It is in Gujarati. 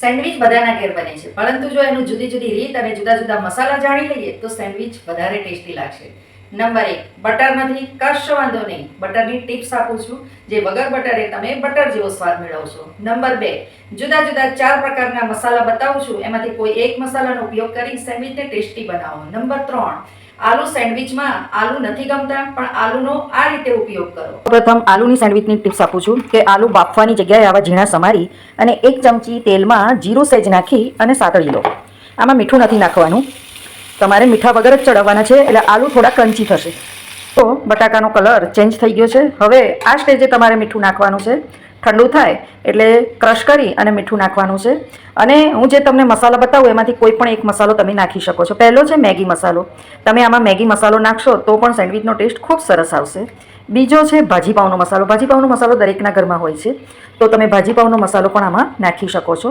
સેન્ડવિચ બધાના ઘેર બને છે. પરંતુ જો એનું જુદી જુદી રીત અને જુદા જુદા મસાલા જાણી લઈએ, તો સેન્ડવિચ વધારે ટેસ્ટી લાગશે. નંબર એક બટર નથી કશો વાંધો નહીં. બટરની ટિપ્સ આપું છું, જે વગર બટરે તમે બટર જેવો સ્વાદ મેળવશો. નંબર બે, જુદા જુદા ચાર પ્રકારના મસાલા બતાવું છું. એમાંથી કોઈ એક મસાલાનો ઉપયોગ કરી સેન્ડવિચને ટેસ્ટી બનાવો. નંબર ત્રણ, આલુ સેન્ડવિચમાં આલુ નથી ગમતા, પણ આલુનો આ રીતે ઉપયોગ કરો. પ્રથમ આલુની સેન્ડવિચની ટિપ્સ આપું છું કે આલુ બાફવાની જગ્યાએ આવા ઝીણા સમારી અને એક ચમચી તેલમાં જીરું સેજ નાખી અને સાતળી લો. આમાં મીઠું નથી નાખવાનું. તમારે મીઠા વગર જ ચડાવવાના છે, એટલે આલુ થોડા ક્રન્ચી થશે. તો બટાકાનો કલર ચેન્જ થઈ ગયો છે. હવે આ સ્ટેજે તમારે મીઠું નાખવાનું છે. ઠંડુ થાય એટલે ક્રશ કરી અને મીઠું નાખવાનું છે. અને હું જે તમને મસાલા બતાવું, એમાંથી કોઈ પણ એક મસાલો તમે નાખી શકો છો. પહેલો છે મેગી મસાલો. તમે આમાં મેગી મસાલો નાખશો, તો પણ સેન્ડવિચનો ટેસ્ટ ખૂબ સરસ આવશે. બીજો છે ભાજીપાવનો મસાલો. ભાજીપાવનો મસાલો દરેકના ઘરમાં હોય છે. તો તમે ભાજીપાવનો મસાલો પણ આમાં નાખી શકો છો.